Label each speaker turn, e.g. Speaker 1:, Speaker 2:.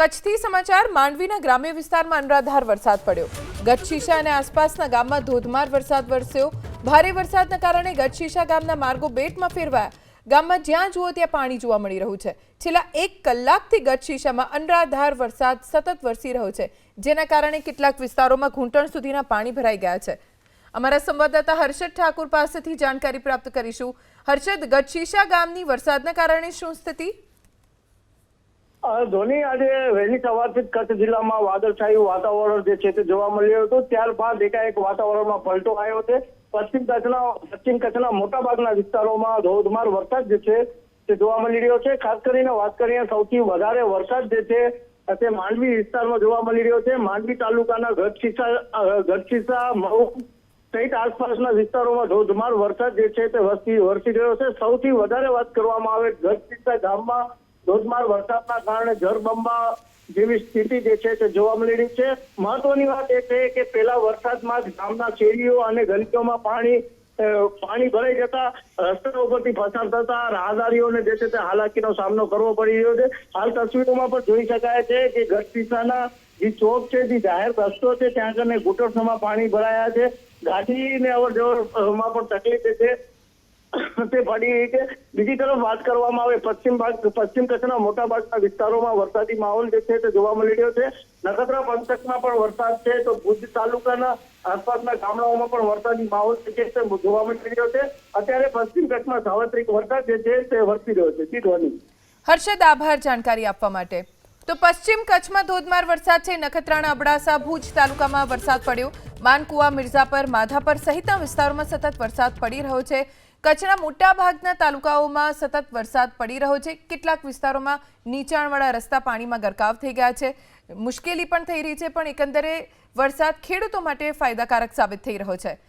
Speaker 1: કચ્છથી સમાચાર, માંડવીના ગ્રામ્ય વિસ્તારમાં અનરાધાર વરસાદ પડ્યો. ગચ્છીશા અને આસપાસના ગામમાં ધોધમાર વરસાદ વરસ્યો. ભારે વરસાદના કારણે ગચ્છીશા ગામના માર્ગો બેટમાં ફેરવાયા. ગામમાં જ્યાં જુઓ ત્યાં પાણી જોવા મળી રહ્યું છે. છેલ્લા એક કલાકથી ગચ્છીશામાં અનરાધાર વરસાદ સતત વરસી રહ્યો છે, જેના કારણે કેટલાક વિસ્તારોમાં ઘૂંટણ સુધીના પાણી ભરાઈ ગયા છે. અમારા સંવાદદાતા હર્ષદ ઠાકુર પાસેથી જાણકારી પ્રાપ્ત કરીશું. હર્ષદ ગચ્છીશા ગામની વરસાદના કારણે શું સ્થિતિ?
Speaker 2: ધોની આજે વહેલી સવારથી કચ્છ જિલ્લામાં વાદળછાયું વાતાવરણ જે છે તે જોવા મળ્યું હતું. ત્યારબાદ એકાએક વાતાવરણમાં પલટો આવ્યો છે. પશ્ચિમ કચ્છના પશ્ચિમ કચ્છના મોટાભાગના વિસ્તારોમાં ધોધમાર વરસાદ જે છે તે જોવા મળી રહ્યો છે. ખાસ કરીને વાત કરીએ સૌથી વધારે વરસાદ જે છે તે માંડવી વિસ્તારમાં જોવા મળી રહ્યો છે. માંડવી તાલુકાના ગઢશીસા ગઢશીસા મહુ સહિત આસપાસના વિસ્તારોમાં ધોધમાર વરસાદ જે છે તે વરસી વરસી રહ્યો છે. સૌથી વધારે વાત કરવામાં આવે ગઢશીસા ગામમાં ધોધમાર વરસાદના કારણે જળબંબા જેવી સ્થિતિ જે છે તે જોવા મળી રહી છે. મહત્વની વાત એ છે કે પેલા વરસાદમાં જ ગામના શેરીઓ અને ગલીઓમાં પાણી પાણી ભરાઈ જતા રસ્તા ઉપરથી પસાર થતા રાહદારીઓને જે છે તે હાલાકીનો સામનો કરવો પડી રહ્યો છે. હાલ તસવીરોમાં પણ જોઈ શકાય છે કે ગઢપીસાના જે ચોક છે, જે જાહેર રસ્તો છે, ત્યાં કને ઘૂંટણસમાં પાણી ભરાયા છે. ગાડીને અવર જવરમાં પણ તકલીફ છે. તે પડી રહી બીજી તરફ વાત કરવામાં આવે, પશ્ચિમ ભાગ, પશ્ચિમ કચ્છના મોટા ભાગના વિસ્તારોમાં વરસાદી માહોલ જે છે તે જોવા મળી રહ્યો છે. નખત્રા પંથકમાં પણ વરસાદ છે, તો ભુજ તાલુકાના આસપાસના ગામડાઓમાં પણ વરસાદી માહોલ જે છે તે જોવા મળી રહ્યો છે. અત્યારે પશ્ચિમ કચ્છમાં સાર્વત્રિક વરસાદ જે છે તે વરસી રહ્યો છે. જી
Speaker 1: હર્ષદ, આભાર જાણકારી આપવા માટે. તો પશ્ચિમ કચ્છમાં ધોધમાર વરસાદ છે. નખત્રાણા, અબડાસા, ભુજ તાલુકામાં વરસાદ પડ્યો. માનકુવા, મિર્ઝાપર, માધાપર સહિતના વિસ્તારોમાં સતત વરસાદ પડી રહ્યો છે. કચ્છના મોટાભાગના તાલુકાઓમાં સતત વરસાદ પડી રહ્યો છે. કેટલાક વિસ્તારોમાં નીચાણવાળા રસ્તા પાણીમાં ગરકાવ થઈ ગયા છે. મુશ્કેલી પણ થઈ રહી છે, પણ એકંદરે વરસાદ ખેડૂતો માટે ફાયદાકારક સાબિત થઈ રહ્યો છે.